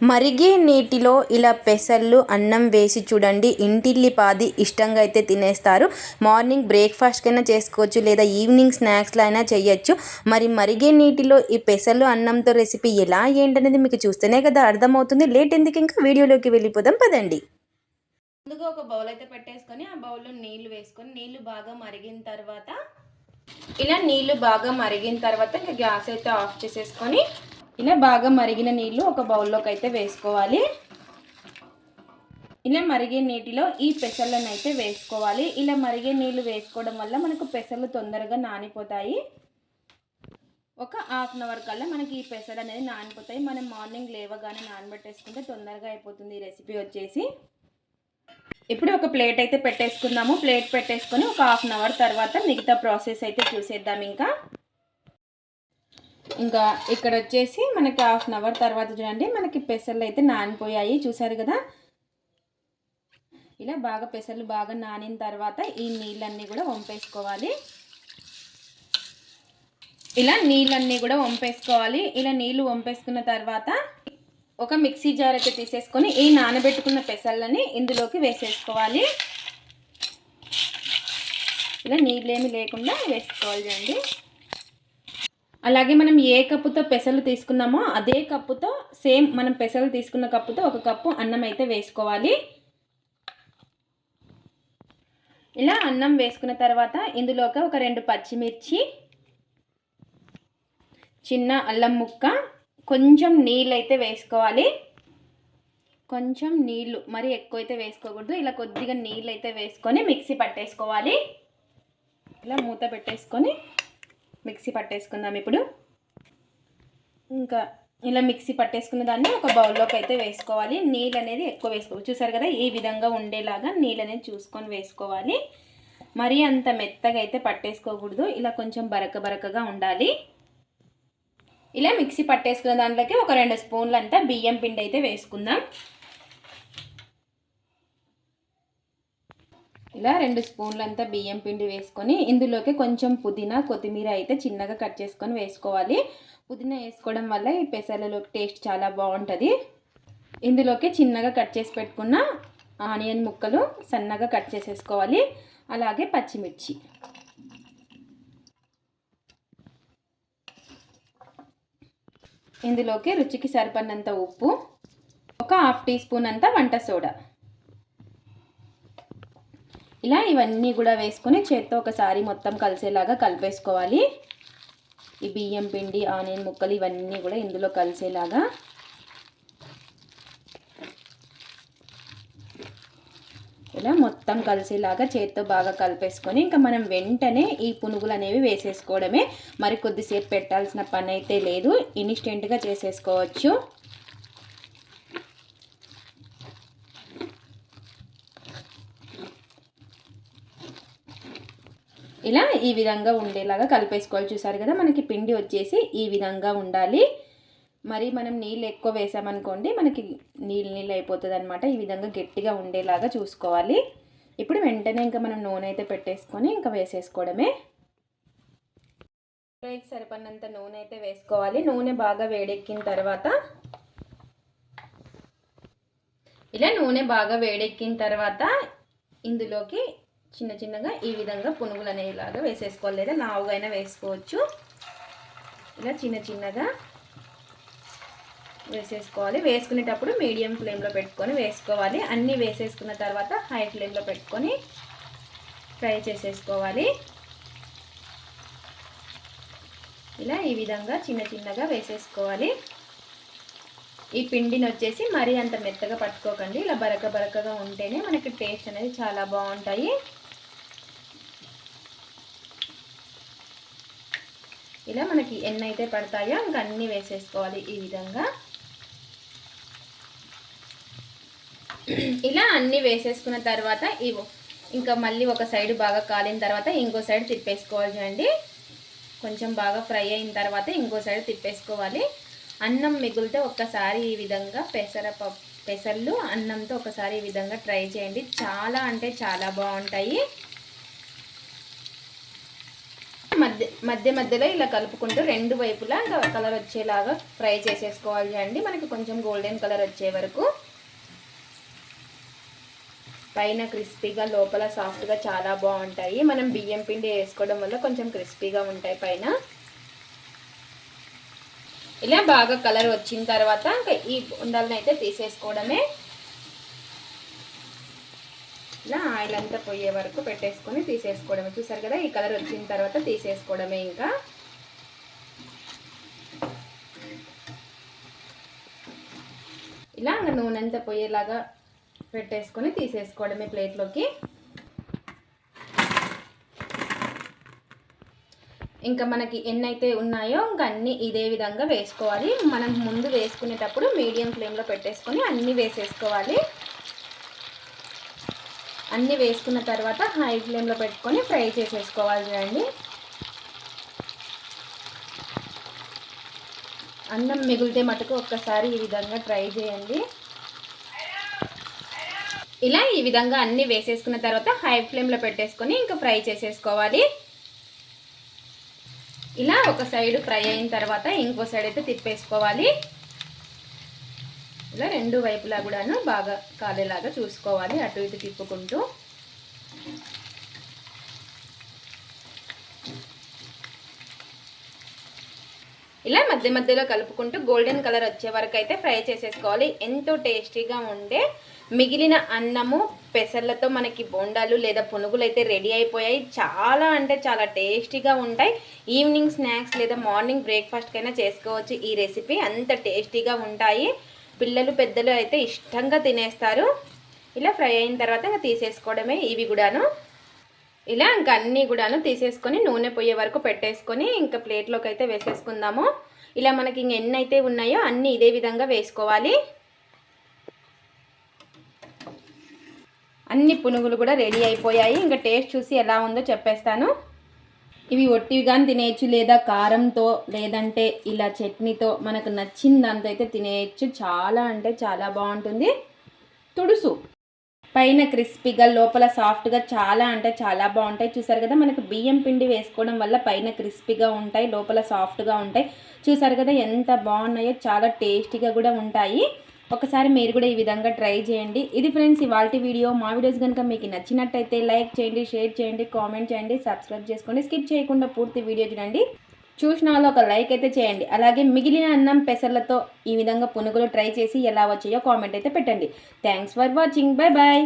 మరిగే నీటిలో ఇలా పెసర్లు అన్నం వేసి చూడండి. ఇంటిల్లిపాది ఇష్టంగా అయితే తినేస్తారు. మార్నింగ్ బ్రేక్ఫాస్ట్కైనా చేసుకోవచ్చు లేదా ఈవినింగ్ స్నాక్స్లో అయినా చేయొచ్చు. మరి మరిగే నీటిలో ఈ పెసర్లు అన్నంతో రెసిపీ ఎలా ఏంటనేది మీకు చూస్తేనే కదా అర్థమవుతుంది. లేట్ ఎందుకు ఇంకా వీడియోలోకి వెళ్ళిపోదాం. పదండి. ముందుగా ఒక బౌల్ అయితే పెట్టేసుకొని ఆ బౌల్లో నీళ్ళు వేసుకొని నీళ్ళు బాగా మరిగిన తర్వాత ఇలా నీళ్ళు బాగా మరిగిన తర్వాత ఇంకా గ్యాస్ అయితే ఆఫ్ చేసేసుకొని ఇలా బాగా మరిగిన నీళ్ళు ఒక బౌల్లోకి అయితే వేసుకోవాలి. ఇలా మరిగే నీటిలో ఈ పెసర్లను అయితే వేసుకోవాలి. ఇలా మరిగే నీళ్ళు వేసుకోవడం వల్ల మనకు పెసర్లు తొందరగా నానిపోతాయి. ఒక హాఫ్ అన్ అవర్ కల్లా మనకి ఈ పెసలు అనేది నానిపోతాయి. మనం మార్నింగ్ లేవగానే నానబెట్టేసుకుంటే తొందరగా అయిపోతుంది ఈ రెసిపీ వచ్చేసి. ఇప్పుడు ఒక ప్లేట్ అయితే పెట్టేసుకుందాము. ప్లేట్ పెట్టేసుకొని ఒక హాఫ్ అన్ అవర్ తర్వాత మిగతా ప్రాసెస్ అయితే చూసేద్దాం ఇంకా. ఇంకా ఇక్కడ వచ్చేసి మనకి హాఫ్ అన్ అవర్ తర్వాత చూడండి మనకి పెసర్లు అయితే నానిపోయాయి చూసారు కదా? ఇలా బాగా పెసర్లు బాగా నానిన తర్వాత ఈ నీళ్ళన్నీ కూడా వంపేసుకోవాలి. ఇలా నీళ్ళన్నీ కూడా వంపేసుకోవాలి. ఇలా నీళ్ళు వంపేసుకున్న తర్వాత ఒక మిక్సీ జార్ అయితే తీసేసుకొని ఈ నానబెట్టుకున్న పెసర్లని ఇందులోకి వేసేసుకోవాలి. ఇలా నీళ్ళేమి లేకుండా వేసుకోవాలి చూడండి. అలాగే మనం ఏ కప్పుతో పెసలు తీసుకున్నామో అదే కప్పుతో సేమ్ మనం పెసలు తీసుకున్న కప్పుతో ఒక కప్పు అన్నం అయితే వేసుకోవాలి. ఇలా అన్నం వేసుకున్న తర్వాత ఇందులోకి ఒక రెండు పచ్చిమిర్చి చిన్న అల్లం ముక్క కొంచెం నీళ్ళు అయితే వేసుకోవాలి. కొంచెం నీళ్ళు మరి ఎక్కువ అయితే వేసుకోకూడదు. ఇలా కొద్దిగా నీళ్ళు అయితే వేసుకొని మిక్సీ పట్టేసుకోవాలి. ఇలా మూత పెట్టేసుకొని మిక్సీ పట్టేసుకుందాం ఇప్పుడు. ఇంకా ఇలా మిక్సీ పట్టేసుకున్న దాన్ని ఒక బౌల్లోకి అయితే వేసుకోవాలి. నీళ్ళు అనేది ఎక్కువ వేసుకోవాలి చూసారు కదా ఈ విధంగా ఉండేలాగా నీళ్ళు అనేది చూసుకొని వేసుకోవాలి. మరీ అంత మెత్తగా అయితే పట్టేసుకోకూడదు. ఇలా కొంచెం బరక బరకగా ఉండాలి. ఇలా మిక్సీ పట్టేసుకున్న దాంట్లోకి ఒక రెండు స్పూన్లు అంతా బియ్యం పిండి అయితే వేసుకుందాం. ఇలా రెండు స్పూన్లంతా బియ్యం పిండి వేసుకొని ఇందులోకి కొంచెం పుదీనా కొత్తిమీర అయితే చిన్నగా కట్ చేసుకొని వేసుకోవాలి. పుదీనా వేసుకోవడం వల్ల ఈ పెసర్లలోకి టేస్ట్ చాలా బాగుంటుంది. ఇందులోకి చిన్నగా కట్ చేసి పెట్టుకున్న ఆనియన్ ముక్కలు సన్నగా కట్ చేసేసుకోవాలి. అలాగే పచ్చిమిర్చి. ఇందులోకి రుచికి సరిపడినంత ఉప్పు ఒక హాఫ్ టీ స్పూన్ అంత వంట సోడా. ఇలా ఇవన్నీ కూడా వేసుకొని చేత్తో ఒకసారి మొత్తం కలిసేలాగా కలిపేసుకోవాలి. ఈ బియ్యం పిండి ఆనియన్ ముక్కలు ఇవన్నీ కూడా ఇందులో కలిసేలాగా. ఇలా మొత్తం కలిసేలాగా చేత్తో బాగా కలిపేసుకొని ఇంకా మనం వెంటనే ఈ పునుగులు అనేవి వేసేసుకోవడమే. మరి కొద్దిసేపు పెట్టాల్సిన పని అయితే లేదు. ఇన్స్టెంట్గా చేసేసుకోవచ్చు. ఇలా ఈ విధంగా ఉండేలాగా కలిపేసుకోవాలి. చూసారు కదా మనకి పిండి వచ్చేసి ఈ విధంగా ఉండాలి. మరి మనం నీళ్ళు ఎక్కువ వేసామనుకోండి మనకి నీళ్ళు నీళ్ళు అయిపోతుంది అనమాట ఈ విధంగా గట్టిగా ఉండేలాగా చూసుకోవాలి. ఇప్పుడు వెంటనే ఇంకా మనం నూనె అయితే పెట్టేసుకొని ఇంకా వేసేసుకోవడమే. ఫ్రైకి సరిపడినంత నూనె అయితే వేసుకోవాలి. నూనె బాగా వేడెక్కిన తర్వాత ఇలా నూనె బాగా వేడెక్కిన తర్వాత ఇందులోకి చిన్న చిన్నగా ఈ విధంగా పునుగులు అనేలాగా వేసేసుకోవాలి. లేదా లావుగా వేసుకోవచ్చు. ఇలా చిన్న చిన్నగా వేసేసుకోవాలి. వేసుకునేటప్పుడు మీడియం ఫ్లేమ్లో పెట్టుకొని వేసుకోవాలి. అన్నీ వేసేసుకున్న తర్వాత హై ఫ్లేమ్లో పెట్టుకొని ఫ్రై చేసేసుకోవాలి. ఇలా ఈ విధంగా చిన్న చిన్నగా వేసేసుకోవాలి. ఈ పిండిని వచ్చేసి మరీ అంత మెత్తగా పట్టుకోకండి. ఇలా బరక బరకగా ఉంటేనే మనకి టేస్ట్ అనేది చాలా బాగుంటాయి. ఇలా మనకి ఎన్ని అయితే పడతాయో ఇంకా అన్నీ వేసేసుకోవాలి ఈ విధంగా. ఇలా అన్నీ వేసేసుకున్న తర్వాత ఇవి ఇంకా మళ్ళీ ఒక సైడ్ బాగా కాలిన తర్వాత ఇంకో సైడ్ తిప్పేసుకోవాలి చూడండి కొంచెం బాగా ఫ్రై అయిన తర్వాత ఇంకో సైడ్ తిప్పేసుకోవాలి. అన్నం మిగిలితే ఒక్కసారి ఈ విధంగా పెసర పెసర్లు అన్నంతో ఒకసారి ఈ విధంగా ట్రై చేయండి. చాలా అంటే చాలా బాగుంటాయి. మధ్య మధ్య మధ్యలో ఇలా కలుపుకుంటూ రెండు వైపులా ఇంకా కలర్ వచ్చేలాగా ఫ్రై చేసేసుకోవాలి అండి. మనకి కొంచెం గోల్డెన్ కలర్ వచ్చే వరకు. పైన క్రిస్పీగా లోపల సాఫ్ట్గా చాలా బాగుంటాయి. మనం బియ్యం పిండి వేసుకోవడం వల్ల కొంచెం క్రిస్పీగా ఉంటాయి పైన. ఇలా బాగా కలర్ వచ్చిన తర్వాత ఇంకా ఈ ఉండాలని అయితే తీసేసుకోవడమే. ఇలా ఆయిల్ అంతా పోయే వరకు పెట్టేసుకొని తీసేసుకోవడమే. చూసారు కదా ఈ కలర్ వచ్చిన తర్వాత తీసేసుకోవడమే ఇంకా. ఇలా ఇంకా నూనె అంతా పోయేలాగా పెట్టేసుకొని తీసేసుకోవడమే ప్లేట్లోకి. ఇంకా మనకి ఎన్నైతే ఉన్నాయో ఇంకా అన్నీ ఇదే విధంగా వేసుకోవాలి. మనం ముందు వేసుకునేటప్పుడు మీడియం ఫ్లేమ్లో పెట్టేసుకొని అన్నీ వేసేసుకోవాలి. అన్నీ వేసుకున్న తర్వాత హై ఫ్లేమ్లో పెట్టుకొని ఫ్రై చేసేసుకోవాలి చూడండి అన్నం మిగిలితే మటుకు ఒక్కసారి ఈ విధంగా ట్రై చేయండి. ఇలా ఈ విధంగా అన్నీ వేసేసుకున్న తర్వాత హై ఫ్లేమ్లో పెట్టేసుకొని ఇంకా ఫ్రై చేసేసుకోవాలి. ఇలా ఒక సైడ్ ఫ్రై అయిన తర్వాత ఇంకో సైడ్ అయితే తిప్పేసుకోవాలి. ఇలా రెండు వైపులా కూడాను బాగా కాలేలాగా చూసుకోవాలి అటు ఇటు తిప్పుకుంటూ. ఇలా మధ్య మధ్యలో కలుపుకుంటూ గోల్డెన్ కలర్ వచ్చే వరకు అయితే ఫ్రై చేసేసుకోవాలి. ఎంతో టేస్టీగా ఉండే మిగిలిన అన్నము పెసర్లతో మనకి బోండాలు లేదా పునుగులు అయితే రెడీ అయిపోయాయి. చాలా అంటే చాలా టేస్టీగా ఉంటాయి. ఈవినింగ్ స్నాక్స్ లేదా మార్నింగ్ బ్రేక్ఫాస్ట్కైనా చేసుకోవచ్చు. ఈ రెసిపీ అంత టేస్టీగా ఉంటాయి. పిల్లలు పెద్దలు అయితే ఇష్టంగా తినేస్తారు. ఇలా ఫ్రై అయిన తర్వాత ఇంకా తీసేసుకోవడమే ఇవి కూడాను. ఇలా ఇంకా అన్నీ కూడాను తీసేసుకొని నూనె పోయే వరకు పెట్టేసుకొని ఇంకా ప్లేట్లోకి అయితే వేసేసుకుందాము. ఇలా మనకి ఇంక ఎన్ని అయితే ఉన్నాయో అన్నీ ఇదే విధంగా వేసుకోవాలి. అన్ని పునుగులు కూడా రెడీ అయిపోయాయి. ఇంకా టేస్ట్ చూసి ఎలా ఉందో చెప్పేస్తాను. ఇవి ఒట్టివిగా తినేయచ్చు లేదా కారంతో లేదంటే ఇలా చట్నీతో మనకు నచ్చిన దాంతో అయితే తినేయచ్చు. చాలా అంటే చాలా బాగుంటుంది. తుడుసు. పైన క్రిస్పీగా లోపల సాఫ్ట్గా చాలా అంటే చాలా బాగుంటాయి. చూసారు కదా మనకు బియ్యం పిండి వేసుకోవడం వల్ల పైన క్రిస్పీగా ఉంటాయి లోపల సాఫ్ట్గా ఉంటాయి. చూసారు కదా ఎంత బాగున్నాయో చాలా టేస్టీగా కూడా ఉంటాయి. ఒకసారి మీరు కూడా ఈ విధంగా ట్రై చేయండి. ఇది ఫ్రెండ్స్ ఇవాళ వీడియో. మా వీడియోస్ కనుక మీకు నచ్చినట్టయితే లైక్ చేయండి షేర్ చేయండి కామెంట్ చేయండి సబ్స్క్రైబ్ చేసుకోండి. స్కిప్ చేయకుండా పూర్తి వీడియో చూడండి. చూసిన వాళ్ళు ఒక లైక్ అయితే చేయండి. అలాగే మిగిలిన అన్నం పెసర్లతో ఈ విధంగా పునుగులు ట్రై చేసి ఎలా వచ్చాయో కామెంట్ అయితే పెట్టండి. Thanks for watching. Bye bye